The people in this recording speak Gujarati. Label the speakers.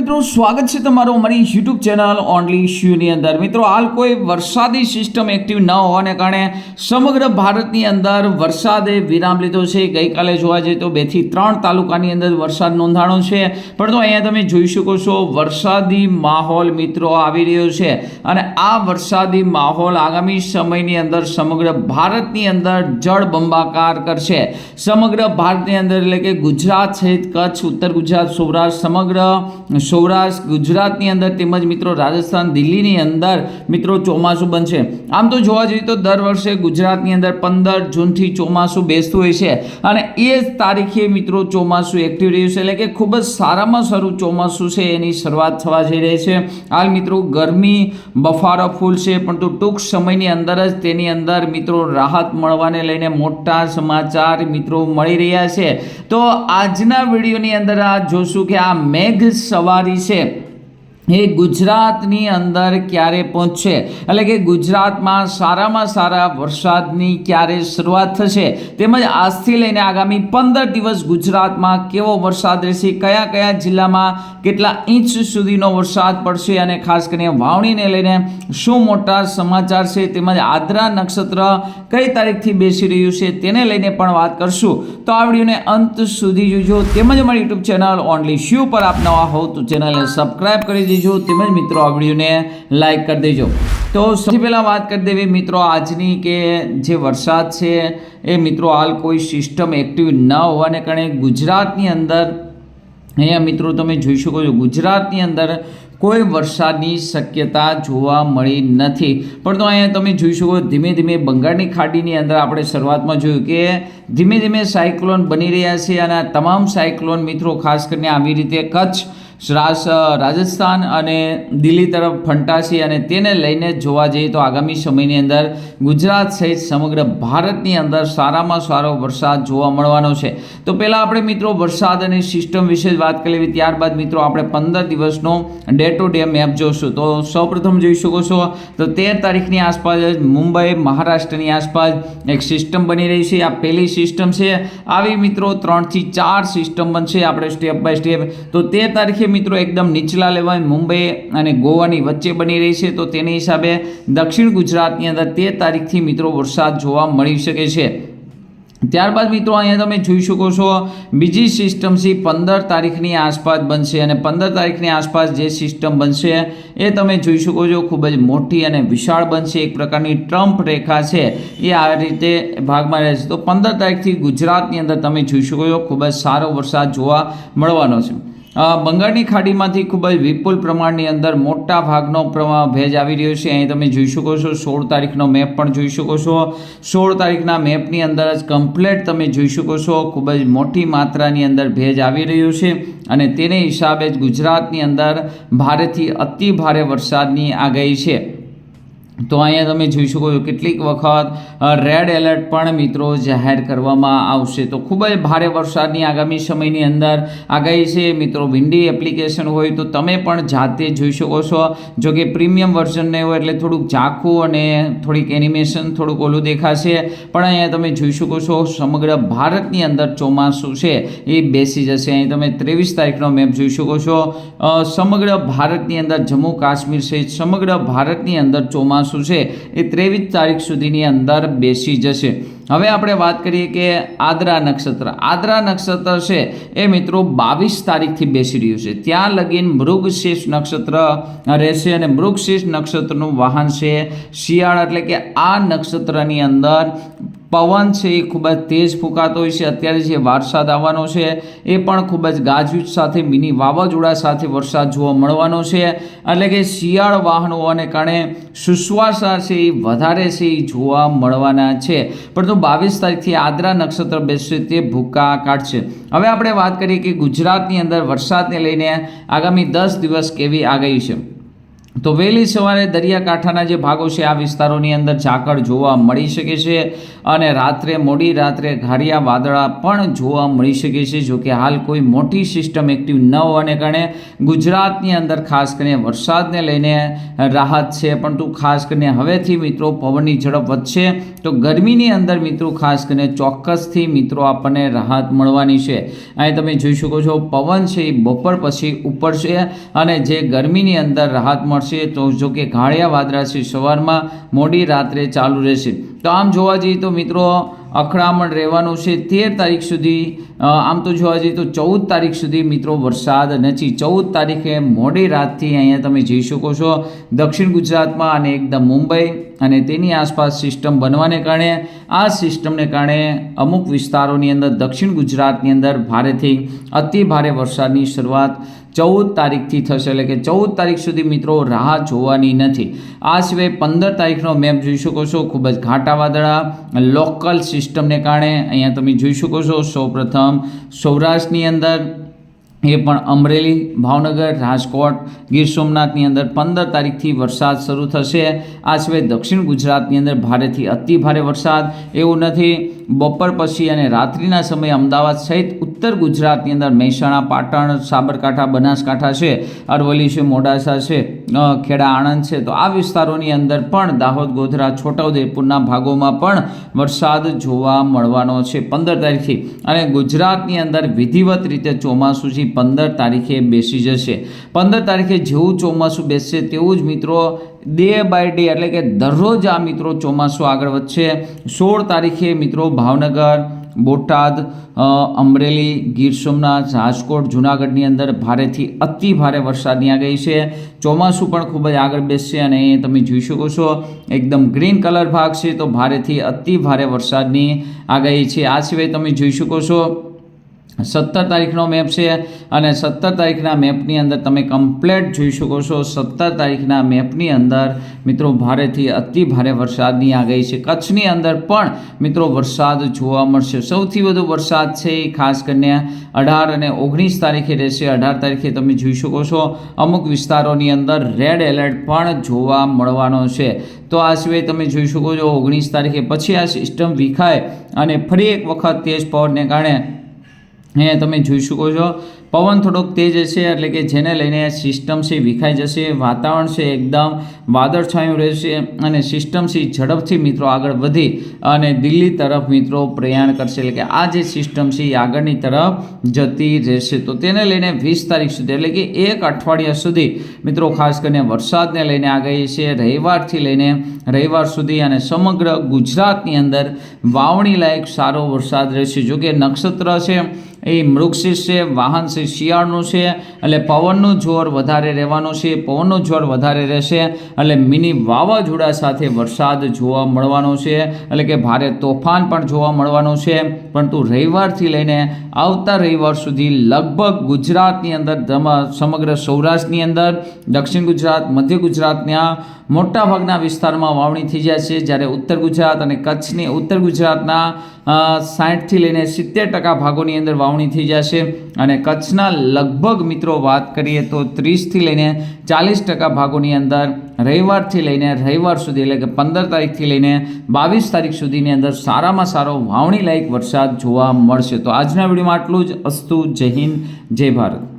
Speaker 1: મિત્રો, સ્વાગત છે તમારું અમારી યુટ્યુબ ચેનલ ઓનલી શ્યુની અંદર. મિત્રો, હાલ કોઈ વરસાદી સિસ્ટમ એક્ટિવ ન હોવાને કારણે સમગ્ર ભારતની અંદર વરસાદે વિરામ લીધો છે. ગઈકાલે જોવા જઈએ તો બેથી ત્રણ તાલુકાની અંદર વરસાદ નોંધાણો છે. પરંતુ અહીંયા તમે જોઈ શકો છો, વરસાદી માહોલ મિત્રો આવી રહ્યો છે અને આ વરસાદી માહોલ આગામી સમયની અંદર સમગ્ર ભારતની અંદર જળબંબાકાર કરશે. સમગ્ર ભારતની અંદર એટલે કે ગુજરાત સહિત કચ્છ, ઉત્તર ગુજરાત, સૌરાષ્ટ્ર, સમગ્ર સૌરાષ્ટ્ર, ગુજરાતની અંદર તેમજ મિત્રો રાજસ્થાન, દિલ્હીની અંદર મિત્રો ચોમાસું બનશે. આમ તો જોવા જઈએ તો દર વર્ષે ગુજરાતની અંદર પંદર જૂનથી ચોમાસું બેસતું હોય છે. અને એ જ તારીખે મિત્રો ચોમાસું એક્ટિવ રહ્યું છે. એટલે કે ખૂબ જ સારામાં સારું ચોમાસું છે એની શરૂઆત થવા જઈ રહી છે. હાલ મિત્રો ગરમી, બફારો ફૂલ છે, પરંતુ ટૂંક સમયની અંદર જ તેની અંદર મિત્રો રાહત મળવાને લઈને મોટા સમાચાર મિત્રો મળી રહ્યા છે. તો આજના વિડીયોની અંદર આ જોશું કે આ મેઘ સવારી છે. એ ગુજરાતની અંદર ક્યારે પહોંચશે? એટલે કે ગુજરાતમાં સારામાં સારા વરસાદની ક્યારે શરૂઆત થશે? તેમજ આજથી લઈને આગામી પંદર દિવસ ગુજરાતમાં કેવો વરસાદ રહેશે? કયા કયા જિલ્લામાં કેટલા ઇંચ સુધીનો વરસાદ પડશે? અને ખાસ કરીને વાવણીને લઈને શું મોટા સમાચાર છે? તેમજ આદ્રા નક્ષત્ર કઈ તારીખથી બેસી રહ્યું છે? તેને લઈને પણ વાત કરશું. તો આ વિડીયોને અંત સુધી જોજો. તેમજ અમારી યુટ્યુબ ચેનલ ઓનલી શ્યુ પર આપ નવા હોવ તો ચેનલને સબસ્ક્રાઈબ કરી દેજો. તેમજ મિત્રો આ વિડીયોને લાઇક કરી દેજો. તો સૌથી પહેલાં વાત કરી દેવી મિત્રો આજની કે જે વરસાદ છે, એ મિત્રો હાલ કોઈ સિસ્ટમ એક્ટિવ ન હોવાને કારણે ગુજરાતની અંદર, અહીંયા મિત્રો તમે જોઈ શકો છો, ગુજરાતની અંદર કોઈ વરસાદની શક્યતા જોવા મળી નથી. પરંતુ અહીંયા તમે જોઈ શકો ધીમે ધીમે બંગાળની ખાડીની અંદર આપણે શરૂઆતમાં જોયું કે ધીમે ધીમે સાયક્લોન બની રહ્યા છે અને તમામ સાયક્લોન મિત્રો ખાસ કરીને આવી રીતે કચ્છ રાજસ્થાન અને દિલ્હી તરફ ફંટાશે અને તેને લઈને જોવા જઈએ તો આગામી સમયની અંદર ગુજરાત સહિત સમગ્ર ભારતની અંદર સારામાં સારો વરસાદ જોવા મળવાનો છે. તો પહેલાં આપણે મિત્રો વરસાદ અને સિસ્ટમ વિશે જ વાત કરી લેવી. ત્યારબાદ મિત્રો આપણે પંદર દિવસનો ડે ટુ ડે મેપ જોશું. તો સૌપ્રથમ જોઈ શકો છો, તો તેર તારીખની આસપાસ મુંબઈ, મહારાષ્ટ્રની આસપાસ એક સિસ્ટમ બની રહી છે. આ પહેલી સિસ્ટમ છે. આવી મિત્રો ત્રણથી ચાર સિસ્ટમ બનશે. આપણે સ્ટેપ બાય સ્ટેપ. તો તેર તારીખે મિત્રો એકદમ નીચલા લેવલ મુંબઈ અને ગોવાની વચ્ચે બની રહી છે. તો તેની હિસાબે દક્ષિણ ગુજરાતની અંદર તેર તારીખથી મિત્રો વરસાદ જોવા મળી શકે છે. ત્યારબાદ મિત્રો અહીંયા તમે જોઈ શકો છો, બીજી સિસ્ટમ સી પંદર તારીખની આસપાસ બનશે અને પંદર તારીખની આસપાસ જે સિસ્ટમ બનશે એ તમે જોઈ શકો છો, ખૂબ જ મોટી અને વિશાળ બનશે. એક પ્રકારની ટ્રમ્પ રેખા છે, એ આ રીતે ભાગમાં રહેશે. તો પંદર તારીખથી ગુજરાતની અંદર તમે જોઈ શકો છો, ખૂબ જ સારો વરસાદ જોવા મળવાનો છે. બંગાળની ખાડીમાંથી ખૂબ જ વિપુલ પ્રમાણની અંદર મોટા ભાગનો ભેજ આવી રહ્યો છે. અહીં તમે જોઈ શકો છો, સોળ તારીખનો મેપ પણ જોઈ શકો છો. સોળ તારીખના મેપની અંદર જ કમ્પ્લેટ તમે જોઈ શકો છો, ખૂબ જ મોટી માત્રાની અંદર ભેજ આવી રહ્યો છે અને તેને હિસાબે જ ગુજરાતની અંદર ભારેથી અતિ ભારે વરસાદની આગાહી છે. તો અહીંયા તમે જોઈ શકો છો કેટલીક વખત રેડ એલર્ટ પણ મિત્રો જાહેર કરવામાં આવશે. તો ખૂબ જ ભારે વરસાદની આગામી સમયની અંદર આગાહી છે. મિત્રો વિન્ડી એપ્લિકેશન હોય તો તમે પણ જાતે જોઈ શકો છો. જો કે પ્રીમિયમ વર્ઝન નહીં હોય એટલે થોડુંક ઝાંખું અને થોડીક એનિમેશન થોડુંક ઓલું દેખાશે. પણ અહીંયા તમે જોઈ શકો છો, સમગ્ર ભારતની અંદર ચોમાસું છે. એ બેસી જશે. અહીં તમે ત્રેવીસ તારીખનો મેપ જોઈ શકો છો. સમગ્ર ભારતની અંદર જમ્મુ કાશ્મીર સહિત સમગ્ર ભારતની અંદર ચોમાસું છે? એ ત્રેવીસ તારીખ સુધીની અંદર બેસી જશે. હવે આપણે વાત કરીએ કે આદ્રા નક્ષત્ર. આદ્રા નક્ષત્ર છે એ મિત્રો બાવીસ તારીખથી બેસી રહ્યું છે. ત્યાં લગીન મૃગશીર્ષ નક્ષત્ર રહેશે અને મૃગશીર્ષ નક્ષત્રનું વાહન છે શિયાળ. એટલે કે આ નક્ષત્રની અંદર પવન છે એ ખૂબ જ તેજ ફૂંકાતો હોય છે. અત્યારે જે વરસાદ આવવાનો છે એ પણ ખૂબ જ ગાજવીજ સાથે, મિની વાવાઝોડા સાથે વરસાદ જોવા મળવાનો છે. એટલે કે શિયાળ વાહનોને કારણે સુશ્વાસા છે એ વધારે છે એ જોવા મળવાના છે. પરંતુ બાવીસ તારીખથી આદ્રા નક્ષત્ર બેસશે તે ભૂકા કાઢશે. હવે આપણે વાત કરીએ કે ગુજરાતની અંદર વરસાદને લઈને આગામી દસ દિવસ કેવી આગાહી છે? તો વહેલી સવારે દરિયાકાંઠાના જે ભાગો છે, આ વિસ્તારોની અંદર ઝાકળ જોવા મળી શકે છે અને રાત્રે, મોડી રાત્રે ઘાડિયા વાદળા પણ જોવા મળી શકે છે. જો કે હાલ કોઈ મોટી સિસ્ટમ એક્ટિવ ન હોવાને કારણે ગુજરાતની અંદર ખાસ કરીને વરસાદને લઈને રાહત છે. પરંતુ ખાસ કરીને હવેથી મિત્રો પવનની ઝડપ વધશે તો ગરમીની અંદર મિત્રો ખાસ કરીને ચોક્કસથી મિત્રો આપણને રાહત મળવાની છે. અહીં તમે જોઈ શકો છો, પવન છે એ બપોર પછી ઉપડશે અને જે ગરમીની અંદર રાહત મળશે. તો જો કે ઘાળિયા વાદળા છે. સવારમાં મોડી રાત્રે ચાલુ રહેશે. તો આમ જોવા જઈએ તો મિત્રો અખડામણ રહેવાનું છે તેર તારીખ સુધી. આમ તો જોવા જઈએ તો ચૌદ તારીખ સુધી મિત્રો વરસાદ નથી ચૌદ તારીખે મોડી રાતથી અહીંયા તમે જઈ શકો છો દક્ષિણ ગુજરાતમાં અને એકદમ મુંબઈ અને તેની આસપાસ સિસ્ટમ બનવાને કારણે, આ સિસ્ટમને કારણે અમુક વિસ્તારોની અંદર દક્ષિણ ગુજરાતની અંદર ભારેથી અતિ ભારે વરસાદની શરૂઆત ચૌદ તારીખથી થશે. એટલે કે ચૌદ તારીખ સુધી મિત્રો રાહ જોવાની નથી. આ સિવાય પંદર તારીખનો મેપ જોઈ શકો છો. ખૂબ જ ઘાટા વાદળા લોકલ સિસ્ટમને કારણે અહીંયા તમે જોઈ શકો છો. સૌપ્રથમ સૌરાષ્ટ્રની અંદર એ પણ અમરેલી, ભાવનગર, રાજકોટ, ગીર સોમનાથની અંદર પંદર તારીખથી વરસાદ શરૂ થશે. આ સિવાય દક્ષિણ ગુજરાતની અંદર ભારેથી અતિ ભારે વરસાદ. એવું નથી, બપોર પછી અને રાત્રિના સમયે અમદાવાદ સહિત ઉત્તર ગુજરાતની અંદર મહેસાણા, પાટણ, સાબરકાંઠા, બનાસકાંઠા છે, અરવલ્લી છે, મોડાસા છે ખેડા, આણંદ છે. તો આ વિસ્તારોની અંદર પણ દાહોદ, ગોધરા, છોટાઉદેપુરના ભાગોમાં પણ વરસાદ જોવા મળવાનો છે પંદર તારીખથી. અને ગુજરાતની અંદર વિધિવત રીતે ચોમાસું પંદર તારીખે બેસી જશે. પંદર તારીખે જેવું ચોમાસું બેસશે તેવું જ મિત્રો ડે બાય ડે એટલે કે દરરોજ આ મિત્રો ચોમાસું આગળ વધશે. સોળ તારીખે મિત્રો ભાવનગર, બોટાદ અમરેલી, ગીર સોમનાથ, રાજકોટ, જુનાગઢની અંદર ભારેથી અતિ ભારે વરસાદની આગાહી છે. ચોમાસું પણ ખૂબ જ આગળ બેસશે અને એ તમે જોઈ શકો છો. એકદમ ગ્રીન કલર ભાગ છે તો ભારેથી અતિ ભારે વરસાદની આગાહી છે. આ સિવાય તમે જોઈ શકો છો સત્તર તારીખનો મેપ છે અને સત્તર તારીખના મેપની અંદર તમે કમ્પ્લેટ જોઈ શકો છો. સત્તર તારીખના મેપની અંદર મિત્રો ભારેથી અતિ ભારે વરસાદની આગાહી છે. કચ્છની અંદર પણ મિત્રો વરસાદ જોવા મળશે. સૌથી વધુ વરસાદ છે એ ખાસ કરીને અઢાર અને ઓગણીસ તારીખે રહેશે. અઢાર તારીખે તમે જોઈ શકો છો અમુક વિસ્તારોની અંદર રેડ એલર્ટ પણ જોવા મળવાનો છે. તો આ સિવાય તમે જોઈ શકો છો ઓગણીસ તારીખે પછી આ સિસ્ટમ વિખાય અને ફરી એક વખત તેજ પવનને કારણે અહીંયા તમે જોઈ શકો છો. પવન થોડોક તેજ હશે, એટલે કે જેને લઈને સિસ્ટમ છે વિખાઈ જશે, વાતાવરણ છે એકદમ વાદળછાયું રહેશે અને સિસ્ટમ છે ઝડપથી મિત્રો આગળ વધી અને દિલ્હી તરફ મિત્રો પ્રયાણ કરશે. એટલે કે આ જે સિસ્ટમ છે એ આગળની તરફ જતી રહેશે. તો તેને લઈને વીસ તારીખ સુધી, એટલે કે એક અઠવાડિયા સુધી મિત્રો ખાસ કરીને વરસાદને લઈને આગાહી છે. રવિવારથી લઈને રવિવાર સુધી અને સમગ્ર ગુજરાતની અંદર વાવણી લાયક સારો વરસાદ રહેશે. જો કે નક્ષત્ર છે, એ મૃક્ષિષ છે, વાહન છે શિયાળનું છે, એટલે પવનનું જોર વધારે રહેવાનું છે, પવનનું જોર વધારે રહેશે, એટલે મિની વાવાઝોડા સાથે વરસાદ જોવા મળવાનો છે, એટલે કે ભારે તોફાન પણ જોવા મળવાનું છે, પરંતુ રવિવારથી લઈને આવતા રવિવાર સુધી લગભગ ગુજરાતની અંદર સમગ્ર સૌરાષ્ટ્રની અંદર, દક્ષિણ ગુજરાત, મધ્ય ગુજરાતના મોટાભાગના વિસ્તારમાં વાવણી થઈ જાય છે, જ્યારે ઉત્તર ગુજરાત અને કચ્છની ઉત્તર ગુજરાતના સાઠથી લઈને સિત્તેર ટકા ભાગોની અંદર વાવણી થઈ જશે અને કચ્છના લગભગ મિત્રો વાત કરીએ તો ત્રીસથી લઈને ચાલીસ ટકા ભાગોની અંદર રવિવારથી લઈને રવિવાર સુધી એટલે કે પંદર તારીખથી લઈને બાવીસ તારીખ સુધીની અંદર સારામાં સારો વાવણી લાયક વરસાદ જોવા મળશે. તો આજના વિડીયોમાં આટલું જ. અસ્તુ, જય હિન્દ, જય ભારત.